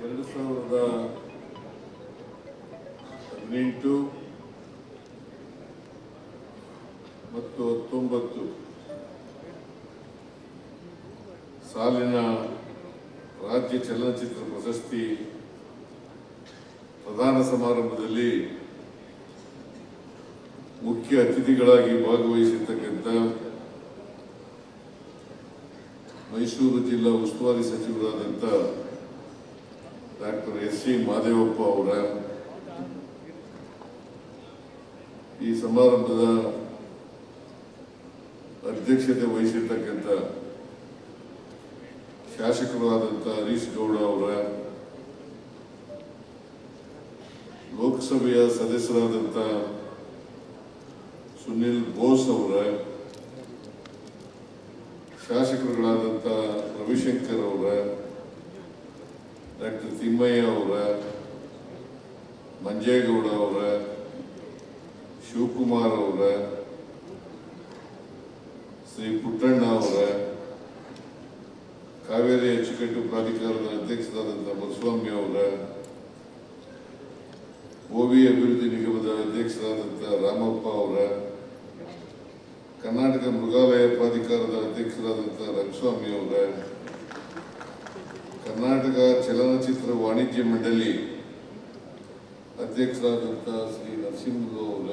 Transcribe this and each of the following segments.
ಎರಡು ಸಾವಿರದ ಹದಿನೆಂಟು ಮತ್ತು ಹತ್ತೊಂಬತ್ತು ಸಾಲಿನ ರಾಜ್ಯ ಚಲನಚಿತ್ರ ಪ್ರಶಸ್ತಿ ಪ್ರಧಾನ ಸಮಾರಂಭದಲ್ಲಿ ಮುಖ್ಯ ಅತಿಥಿಗಳಾಗಿ ಭಾಗವಹಿಸಿರ್ತಕ್ಕಂಥ ಮೈಸೂರು ಜಿಲ್ಲಾ ಉಸ್ತುವಾರಿ ಸಚಿವರಾದಂಥ ಡಾಕ್ಟರ್ ಎಸ್ ಸಿ ಮಾದೇವಪ್ಪ ಅವರ ಈ ಸಮಾರಂಭದ ಅಧ್ಯಕ್ಷತೆ ವಹಿಸಿರ್ತಕ್ಕಂಥ ಶಾಸಕರಾದಂಥ ಹರೀಶ್ ಗೌಡ ಅವರ ಲೋಕಸಭೆಯ ಸದಸ್ಯರಾದಂಥ ಸುನಿಲ್ ಬೋಸ್ ಅವರ ಶಾಸಕರುಗಳಾದಂಥ ರವಿಶಂಕರ್ ಅವರ ಡಾಕ್ಟರ್ ತಿಮ್ಮಯ್ಯ ಅವರ ಮಂಜೇಗೌಡ ಅವರ ಶಿವಕುಮಾರ್ ಅವರ ಶ್ರೀ ಪುಟ್ಟಣ್ಣ ಅವರ ಕಾವೇರಿ ಅಚ್ಚುಕಟ್ಟು ಪ್ರಾಧಿಕಾರದ ಅಧ್ಯಕ್ಷರಾದಂಥ ಮರುಸ್ವಾಮಿ ಅವರ ಓವಿ ಅಭಿವೃದ್ಧಿ ನಿಗಮದ ಅಧ್ಯಕ್ಷರಾದಂಥ ರಾಮಪ್ಪ ಅವರ ಕರ್ನಾಟಕ ಮೃಗಾಲಯ ಪ್ರಾಧಿಕಾರದ ಅಧ್ಯಕ್ಷರಾದಂಥ ರಂಗಸ್ವಾಮಿ ಅವರ ಕರ್ನಾಟಕ ಚಲನಚಿತ್ರ ವಾಣಿಜ್ಯ ಮಂಡಳಿ ಅಧ್ಯಕ್ಷರಾದಂಥ ಶ್ರೀ ನರಸಿಂಹರಾವ್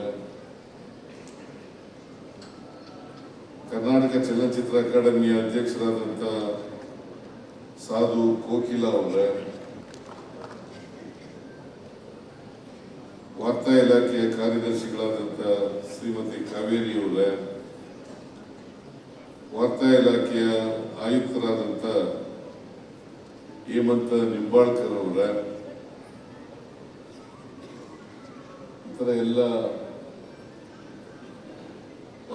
ಕರ್ನಾಟಕ ಚಲನಚಿತ್ರ ಅಕಾಡೆಮಿಯ ಅಧ್ಯಕ್ಷರಾದಂತಹ ಸಾಧು ಕೋಕಿಲ ಅವರ, ವಾರ್ತಾ ಇಲಾಖೆಯ ಕಾರ್ಯದರ್ಶಿಗಳಾದಂತಹ ಶ್ರೀಮತಿ ಕಾವೇರಿ ಅವರ, ವಾರ್ತಾ ಇಲಾಖೆಯ ಆಯುಕ್ತರಾದಂಥ ಹೇಮಂತ ನಿಂಬಾಳ್ಕರ್ ಅವರ ಇತರ ಎಲ್ಲ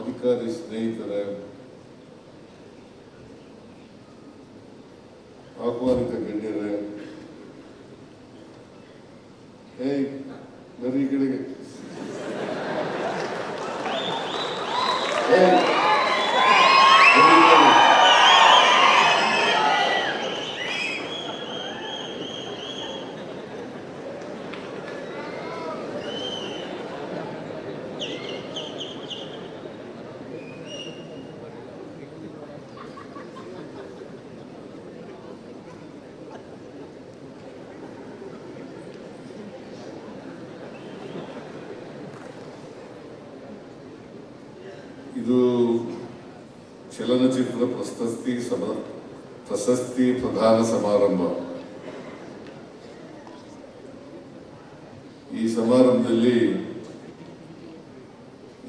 ಅಧಿಕಾರಿ ಸ್ನೇಹಿತರ ಆಹ್ವಾನಿತ ಗಣ್ಯರೇ ಈ ಕಡೆಗೆ ಇದು ಚಲನಚಿತ್ರ ಪ್ರಶಸ್ತಿ ಸಮ, ಪ್ರಶಸ್ತಿ ಪ್ರಧಾನ ಸಮಾರಂಭ. ಈ ಸಮಾರಂಭದಲ್ಲಿ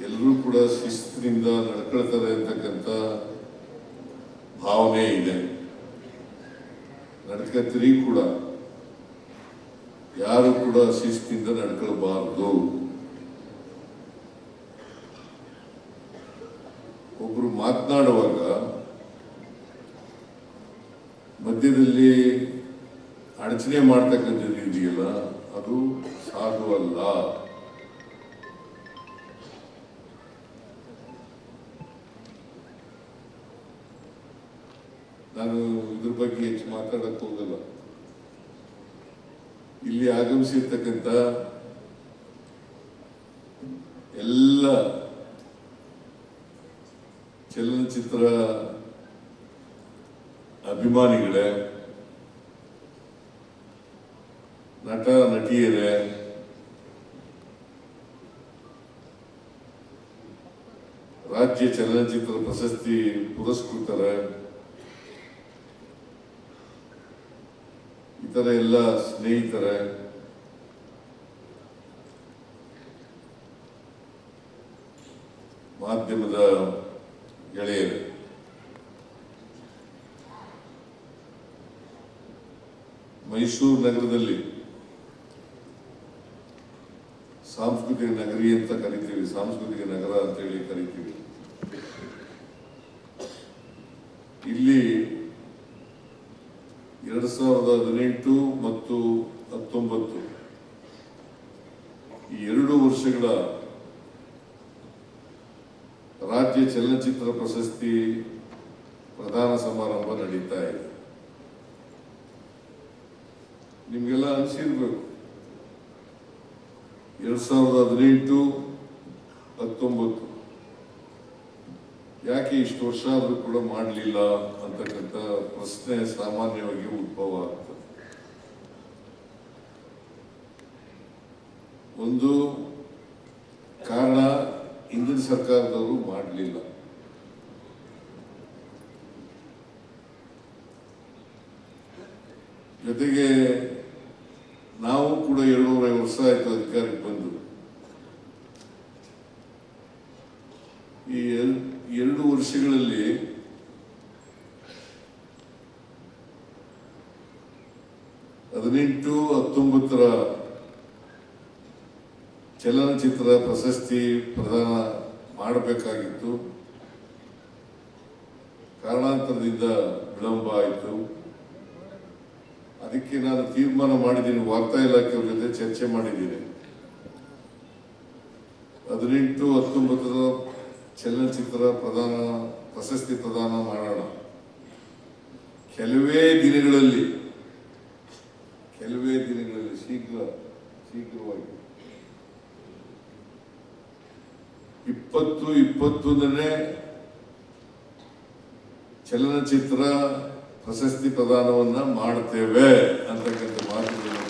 ಎಲ್ಲರೂ ಕೂಡ ಶಿಸ್ತಿನಿಂದ ನಡ್ಕೊಳ್ತಾರೆ ಅಂತಕ್ಕಂಥ ಭಾವನೆ ಇದೆ. ನಡ್ಕತ್ರಿ ಕೂಡ. ಯಾರು ಕೂಡ ಶಿಸ್ತಿನಿಂದ ನಡ್ಕೊಳ್ಬಾರ್ದು. ಮಾತನಾಡುವಾಗ ಮಧ್ಯದಲ್ಲಿ ಅಡಚಣೆ ಮಾಡ್ತಕ್ಕಂಥದ್ದು ಇದೆಯಲ್ಲ ಅದು ಸಾಧುವಲ್ಲ ನಾನು ಇದ್ರ ಬಗ್ಗೆ ಹೆಚ್ಚು ಮಾತಾಡಕ್ ಹೋಗಲ್ಲ. ಇಲ್ಲಿ ಆಗಮಿಸಿರ್ತಕ್ಕಂಥ ಎಲ್ಲ ಚಲನಚಿತ್ರ ಅಭಿಮಾನಿಗಳೇ ನಟ ನಟಿಯರೇ ರಾಜ್ಯ ಚಲನಚಿತ್ರ ಪ್ರಶಸ್ತಿ ಪುರಸ್ಕೃತರೆ ಇತರ ಎಲ್ಲ ಸ್ನೇಹಿತರೆ ಮಾಧ್ಯಮದ ಗೆಳೆಯರು ಮೈಸೂರು ನಗರದಲ್ಲಿ ಸಾಂಸ್ಕೃತಿಕ ನಗರಿ ಅಂತ ಕರಿತೀವಿ, ಸಾಂಸ್ಕೃತಿಕ ನಗರ ಅಂತ ಹೇಳಿ ಕರಿತೀವಿ. ಇಲ್ಲಿ ಎರಡು ಸಾವಿರದ ಹದಿನೆಂಟು ಮತ್ತು ಹತ್ತೊಂಬತ್ತು ಈ ಎರಡು ವರ್ಷಗಳ ರಾಜ್ಯ ಚಲನಚಿತ್ರ ಪ್ರಶಸ್ತಿ ಪ್ರಧಾನ ಸಮಾರಂಭ ನಡೀತಾ ಇದೆ. ನಿಮಗೆಲ್ಲ ಅನಿಸಿರ್ಬೇಕು. ಎರಡ್ ಸಾವಿರದ ಹದಿನೆಂಟು ಹತ್ತೊಂಬತ್ತು. ಯಾಕೆ ಇಷ್ಟು ವರ್ಷ ಆದರೂ ಕೂಡ ಮಾಡಲಿಲ್ಲ ಅಂತಕ್ಕಂಥ ಪ್ರಶ್ನೆ ಸಾಮಾನ್ಯವಾಗಿ ಉದ್ಭವ ಆಗ್ತದೆ. ಒಂದು ಕಾರಣ ಹಿಂದಿನ ಸರ್ಕಾರದವರು ಮಾಡಲಿಲ್ಲ. ಜೊತೆಗೆ ನಾವು ಕೂಡ ಎರಡೂವರೆ ವರ್ಷ ಆಯ್ತು ಅಧಿಕಾರಕ್ಕೆ ಬಂದು. ಈ ಎರಡು ವರ್ಷಗಳಲ್ಲಿ ಹದಿನೆಂಟು ಹತ್ತೊಂಬತ್ತರ ಚಲನಚಿತ್ರ ಪ್ರಶಸ್ತಿ ಪ್ರದಾನ ಮಾಡಬೇಕಾಗಿತ್ತು. ಕಾರಣಾಂತರದಿಂದ ವಿಳಂಬ ಆಯಿತು. ಅದಕ್ಕೆ ನಾನು ತೀರ್ಮಾನ ಮಾಡಿದ್ದೀನಿ, ವಾರ್ತಾ ಇಲಾಖೆಯವ್ರ ಜೊತೆ ಚರ್ಚೆ ಮಾಡಿದ್ದೀನಿ. ಹದಿನೆಂಟು ಹತ್ತೊಂಬತ್ತರ ಚಲನಚಿತ್ರ ಪ್ರದಾನ, ಪ್ರಶಸ್ತಿ ಪ್ರದಾನ ಮಾಡೋಣ. ಕೆಲವೇ ದಿನಗಳಲ್ಲಿ ಕೆಲವೇ ದಿನಗಳಲ್ಲಿ ಶೀಘ್ರ, ಶೀಘ್ರವಾಗಿ. ಇಪ್ಪತ್ತು ಇಪ್ಪತ್ತೊಂದನೇ ಚಲನಚಿತ್ರ ಪ್ರಶಸ್ತಿ ಪ್ರದಾನವನ್ನ ಮಾಡ್ತೇವೆ ಅಂತಕ್ಕಂಥ ಮಾತುಗಳನ್ನು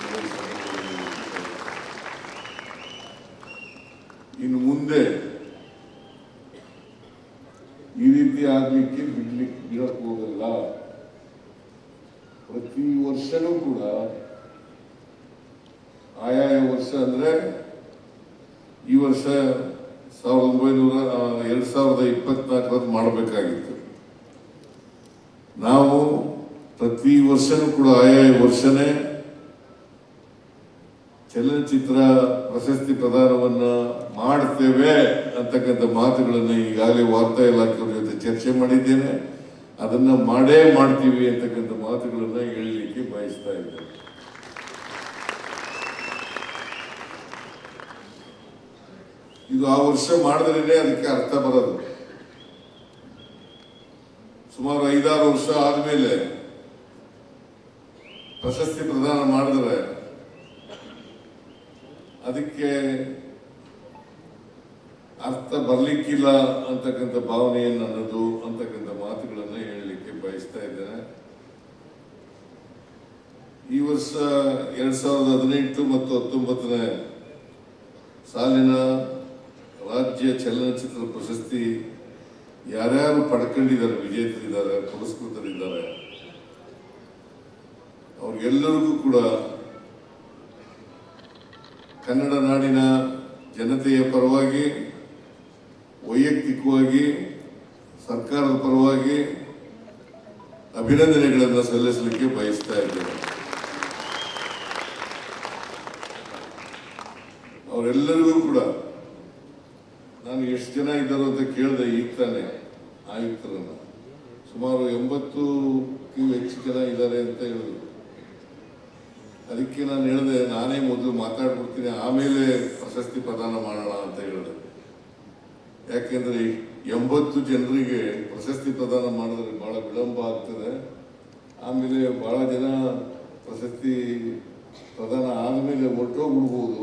ಇನ್ನು ಮುಂದೆ ಈ ರೀತಿ ಆಗ್ಲಿಕ್ಕೆ ಬಿಡ್ಲಿಕ್ಕೆ ಬಿಡಕ್ ಹೋಗಲ್ಲ. ಪ್ರತಿ ವರ್ಷನೂ ಕೂಡ ಆಯಾಯ ವರ್ಷ ಅಂದ್ರೆ ಈ ವರ್ಷ ಸಾವಿರದ ಒಂಬೈನೂರ ಎರಡು ಸಾವಿರದ ಇಪ್ಪತ್ನಾಲ್ಕರಲ್ಲಿ ಮಾಡಬೇಕಾಗಿತ್ತು. ನಾವು ಪ್ರತಿ ವರ್ಷನೂ ಕೂಡ ಆಯಾ ವರ್ಷನೇ ಚಲನಚಿತ್ರ ಪ್ರಶಸ್ತಿ ಪ್ರದಾನವನ್ನ ಮಾಡ್ತೇವೆ ಅಂತಕ್ಕಂಥ ಮಾತುಗಳನ್ನು ಈಗಾಗಲೇ ವಾರ್ತಾ ಇಲಾಖೆಯವ್ರ ಜೊತೆ ಚರ್ಚೆ ಮಾಡಿದ್ದೇನೆ. ಅದನ್ನ ಮಾಡೇ ಮಾಡ್ತೀವಿ ಅಂತಕ್ಕಂಥ ಮಾತುಗಳನ್ನ ಹೇಳಲಿಕ್ಕೆ ಬಯಸ್ತಾ ಇದ್ದೇನೆ. ಇದು ಆ ವರ್ಷ ಮಾಡಿದ್ರೇನೆ ಅದಕ್ಕೆ ಅರ್ಥ ಬರೋದು. ಸುಮಾರು ಐದಾರು ವರ್ಷ ಆದ್ಮೇಲೆ ಪ್ರಶಸ್ತಿ ಪ್ರದಾನ ಮಾಡಿದ್ರೆ ಅದಕ್ಕೆ ಅರ್ಥ ಬರ್ಲಿಕ್ಕಿಲ್ಲ ಅಂತಕ್ಕಂಥ ಭಾವನೆ ನನ್ನದು ಅಂತಕ್ಕಂಥ ಮಾತುಗಳನ್ನು ಹೇಳಲಿಕ್ಕೆ ಬಯಸ್ತಾ ಇದ್ದೇನೆ. ಈ ವರ್ಷ ಎರಡ್ ಸಾವಿರದ ಹದಿನೆಂಟು ಮತ್ತು ಹತ್ತೊಂಬತ್ತನೇ ಸಾಲಿನ ರಾಜ್ಯ ಚಲನಚಿತ್ರ ಪ್ರಶಸ್ತಿ ಯಾರ್ಯಾರು ಪಡ್ಕೊಂಡಿದ್ದಾರೆ, ವಿಜೇತರಿದ್ದಾರೆ, ಪುರಸ್ಕೃತರಿದ್ದಾರೆ, ಅವ್ರಿಗೆಲ್ಲರಿಗೂ ಕೂಡ ಕನ್ನಡ ನಾಡಿನ ಜನತೆಯ ಪರವಾಗಿ, ವೈಯಕ್ತಿಕವಾಗಿ, ಸರ್ಕಾರದ ಪರವಾಗಿ ಅಭಿನಂದನೆಗಳನ್ನು ಸಲ್ಲಿಸಲಿಕ್ಕೆ ಬಯಸ್ತಾ ಇದ್ದೇನೆ. ಅವರೆಲ್ಲರಿಗೂ ಕೂಡ ಎಷ್ಟು ಜನ ಇದ್ದಾರೆ ಅಂತ ಕೇಳಿದೆ ಈಗ ತಾನೆ ಸುಮಾರು ಎಂಬತ್ತು ಹೆಚ್ಚು ಜನ ಇದ್ದಾರೆ ಅಂತ ಹೇಳಿದ್ರು. ಅದಕ್ಕೆ ನಾನು ಹೇಳಿದೆ, ನಾನೇ ಮೊದಲು ಮಾತಾಡ್ಬಿಡ್ತೀನಿ, ಆಮೇಲೆ ಪ್ರಶಸ್ತಿ ಪ್ರದಾನ ಮಾಡೋಣ ಅಂತ ಹೇಳಿದೆ. ಯಾಕೆಂದ್ರೆ ಎಂಬತ್ತು ಜನರಿಗೆ ಪ್ರಶಸ್ತಿ ಪ್ರದಾನ ಮಾಡಿದ್ರೆ ಬಹಳ ವಿಳಂಬ ಆಗ್ತದೆ. ಆಮೇಲೆ ಬಹಳ ಜನ ಪ್ರಶಸ್ತಿ ಪ್ರದಾನ ಆದಮೇಲೆ ಹೊರಟೋಗ್ಬಿಡ್ಬೋದು.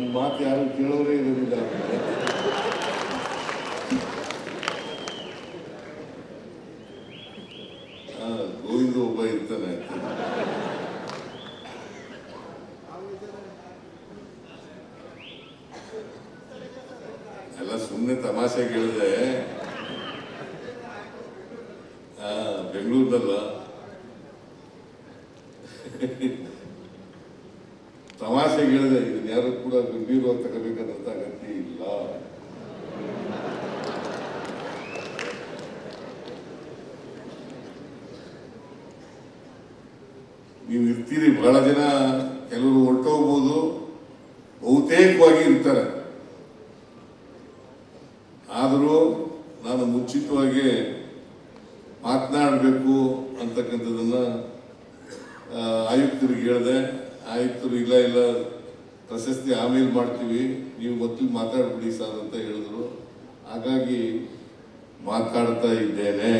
ನನ್ನ ಮಾತು ಯಾರು ಕೇಳೋರೇ ಇರೋದಿಲ್ಲ. ಹಾ ಗೋವಿಂದ ಒಬ್ಬ ಇರ್ತಾನೆ ಎಲ್ಲ ಸುಮ್ಮನೆ ತಮಾಷೆ ಕೇಳಿದೆ ಬೆಂಗಳೂರದಲ್ಲ ತಮಾಷೆ ಹೇಳಿದೆ ಇದನ್ನ ಯಾರು ಕೂಡ ಗಂಭೀರವಾಗಿ ತಗೋಬೇಕಾದಂತ ಅಗತ್ಯ ಇಲ್ಲ ನೀವು ಇರ್ತೀರಿ, ಬಹಳ ಜನ ಕೆಲವರು ಹೊರಟೋಗ್ಬೋದು, ಬಹುತೇಕವಾಗಿ ಇರ್ತಾರೆ. ಆದರೂ ನಾನು ಮುಂಚಿತವಾಗಿ ಮಾತನಾಡಬೇಕು ಅಂತಕ್ಕಂಥದ್ದನ್ನ ಆಯುಕ್ತರಿಗೆ ಹೇಳಿದೆ. ಆಯುಕ್ತರು, ಇಲ್ಲ ಇಲ್ಲ, ಪ್ರಶಸ್ತಿ ಆಮೇಲೆ ಮಾಡ್ತೀವಿ, ನೀವು ಮೊದಲು ಮಾತಾಡ್ಬಿಡಿ ಸರ್ ಅಂತ ಹೇಳಿದ್ರು. ಹಾಗಾಗಿ ಮಾತಾಡ್ತಾ ಇದ್ದೇನೆ.